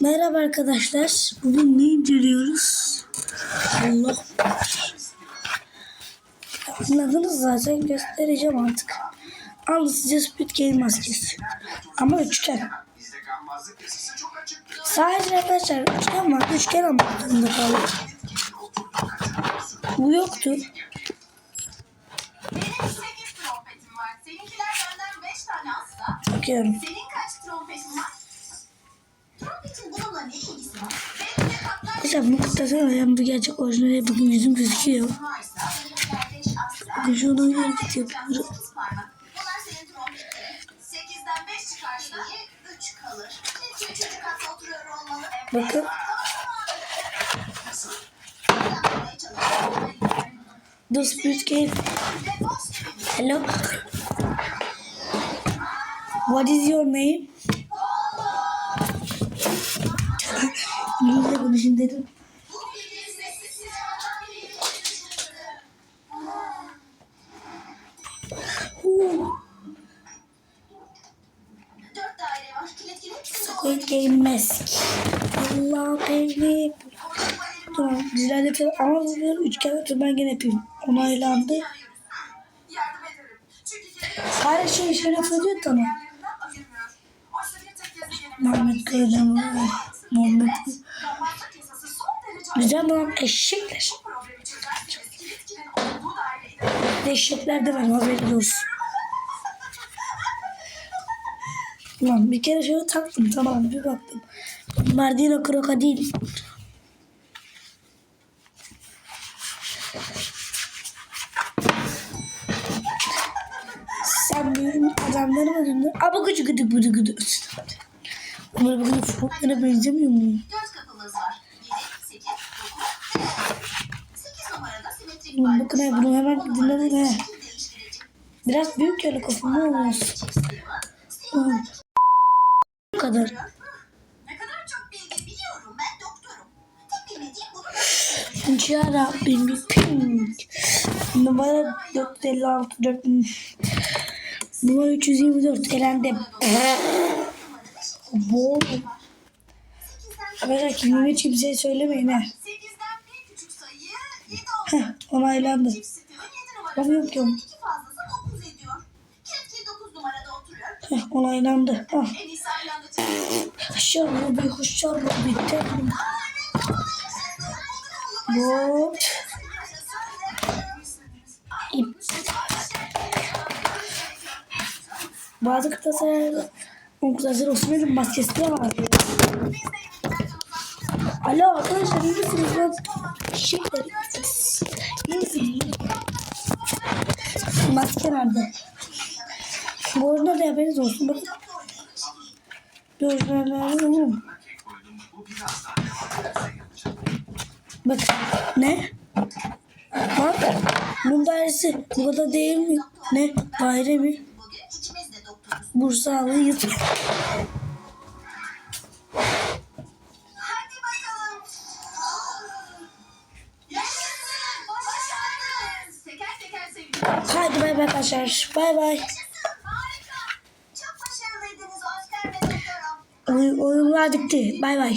Merhaba arkadaşlar. Bugün ne inceliyoruz? Allah. Anladınız zaten göstereceğim artık. Al size Squid Game maskesi. Ama üçgen. Sadece arkadaşlar üçgen var. Üçgen almak zorunda kaldık. Bu yoktu. Benim 8 trompetim var. Seninkiler benden 5 tane asla. Bakıyorum. Senin kaç trompetin var? Bununla ne ilgisi var? Arkadaşlar bunu kutlasana. Yani bu gerçek orijinal. Bakın yüzüm gözüküyor. varsa benimkiler 5 asla. Bakın Seninkiler hareket yapıyorum. 9 parmak. Bunlar senin trompetlerin. 8'den 5 çıkarsa İngilizce konuşun dedim. Squid Game Mask. Allah beni. Tamam güzel yapıyorum ama bu bir üçgen yapıyorum ben gene yapayım. Onaylandı. Her şey şöyle yapıyor tamam. Yerlerinden ayırmıyor. Oysa bir olduğu daireyi de Eşekler de var haberiniz olsun. Ulan bir kere şöyle taktım tamam bir baktım. Bunlar değil o krokodil. Sen benim adamları mı döndün? Aba gıcı gıdı gıdı gıdı. Bunlar bugün fırtlara benzemiyor mu? Bakın ha, bunu hemen. Şekil değiştirici. Biraz büyük yani kafamda olmaz. Bu kadar. Ne kadar çok bilgi biliyorum. Ben doktorum. Tek bilmediğim bunu Ya Rabbim bir pink. Numara 456 4 Numara 324 elendim. Bol. Arkadaşlar hiç kimseye söylemeyin ha. Kilit 9 numarada oturuyor. Heh, onaylandı. Ah. Çekelim. Hoşçar Ruby, hoşçar Ruby. Hop. Bazı kıtasalarda o kıtasar Osman'ın maskesi de var. Alo arkadaşlar iyi misiniz? Ben Nerede? Bu arada da haberiniz olsun. Bakın. Bir orijinalleri oğlum. Bak ne? Bak bunun dairesi bu kadar değil mi? Ne? Daire mi? Bursa alıyız. Hadi Hadi bay bay arkadaşlar. Bay bay. Oyun, oyunlar bitti. Bay bay.